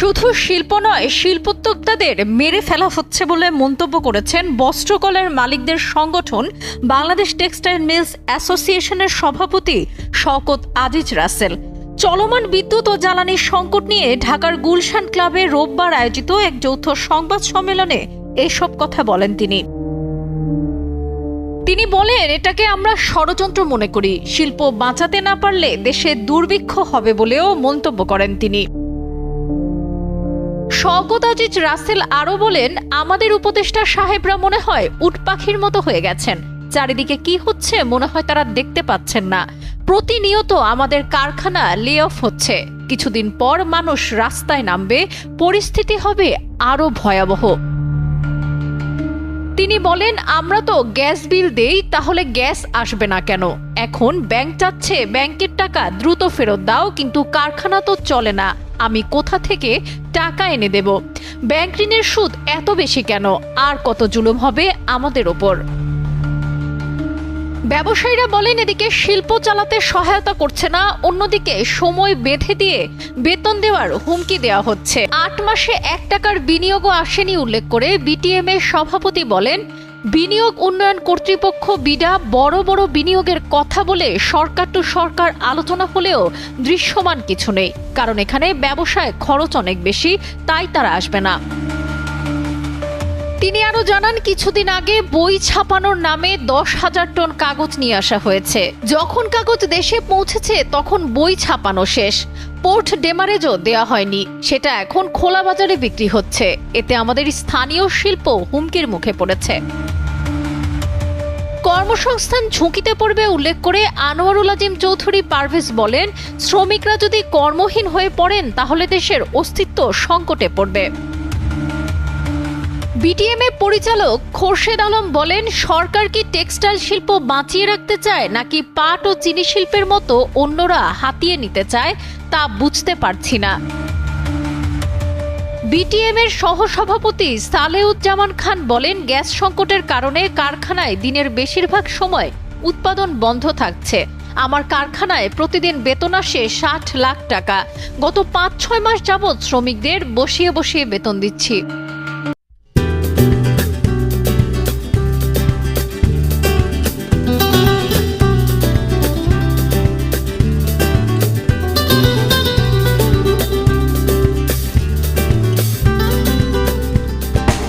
শুধু শিল্প নয়, শিল্পোদ্যোক্তাদের মেরে ফেলা হচ্ছে বলে মন্তব্য করেছেন বস্ত্রকলের মালিকদের সংগঠন বাংলাদেশ টেক্সটাইল মিলস অ্যাসোসিয়েশনের সভাপতি শওকত আজিজ রাসেল। চলমান বিদ্যুৎ ও জ্বালানি সংকট নিয়ে ঢাকার গুলশান ক্লাবে রোববার আয়োজিত এক যৌথ সংবাদ সম্মেলনে এসব কথা বলেন তিনি। তিনি বলেন, এটাকে আমরা ষড়যন্ত্র মনে করি। শিল্প বাঁচাতে না পারলে দেশে দুর্ভিক্ষ হবে বলেও মন্তব্য করেন তিনি। শওকত আজিজ রাসেল আরও বলেন, আমাদের উপদেষ্টা সাহেবরা মনে হয় উটপাখির মতো হয়ে গেছেন। চারিদিকে কি হচ্ছে মনে হয় তারা দেখতে পাচ্ছেন না। প্রতিনিয়ত আমাদের কারখানা লে অফ হচ্ছে। কিছুদিন পর মানুষ রাস্তায় নামবে, পরিস্থিতি হবে আরও ভয়াবহ। তিনি বলেন, আমরা তো গ্যাস বিল দেই, তাহলে গ্যাস আসবে না কেন? এখন ব্যাংক চাচ্ছে ব্যাংকের টাকা দ্রুত ফেরত দাও, কিন্তু কারখানা তো চলে না। আমি কোথা থেকে টাকা এনে দেব? ব্যাংক ঋণের সুদ এত বেশি কেন? আর কত জুলুম হবে আমাদের ওপর? ব্যবসায়ীরা বলেন, এদিকে শিল্প চালাতে সহায়তা করছে না, অন্যদিকে সময় বেঁধে দিয়ে বেতন দেওয়ার হুমকি দেওয়া হচ্ছে। আট মাসে এক টাকার বিনিয়োগও আসেনি, উল্লেখ করে বিটিএম এর সভাপতি বলেন বিনিয়োগ উন্নয়ন কর্তৃপক্ষ বিডা বড় বড় বিনিয়োগের কথা বলে সরকার টু সরকার আলোচনা হলেও দৃশ্যমান কিছু নেই। কারণ এখানে ব্যবসায় খরচ অনেক বেশি, তাই তারা আসবে না। তিনি আরও জানান, কিছুদিন আগে বই ছাপানোর নামে দশ হাজার টন কাগজ নিয়ে আসা হয়েছে। যখন কাগজ দেশে পৌঁছেছে, তখন বই ছাপানো শেষ। পোর্ট ডেমারেজও দেওয়া হয়নি। সেটা এখন খোলা বাজারে বিক্রি হচ্ছে। এতে আমাদের স্থানীয় শিল্প হুমকির মুখে পড়েছে। কর্মসংস্থান ঝুঁকিতে পড়বে উল্লেখ করে আনোয়ারুল আজিম চৌধুরী পারভেজ বলেন, শ্রমিকরা যদি কর্মহীন হয়ে পড়েন, তাহলে দেশের অস্তিত্ব সংকটে পড়বে। বিটিএম এর পরিচালক খোরশেদ আলম বলেন, সরকার কি টেক্সটাইল শিল্প বাঁচিয়ে রাখতে চায়, নাকি পাট ও চিনি শিল্পের মতো অন্যরা হাতিয়ে নিতে চায়, তা বুঝতে পারছি না। বিটিএম এর সহসভাপতি সালেউজ্জামান খান বলেন, গ্যাস সংকটের কারণে কারখানায় দিনের বেশিরভাগ সময় উৎপাদন বন্ধ থাকছে। আমার কারখানায় প্রতিদিন বেতন আসে ষাট লাখ টাকা। গত পাঁচ ছয় মাস যাবৎ শ্রমিকদের বসিয়ে বসিয়ে বেতন দিচ্ছি।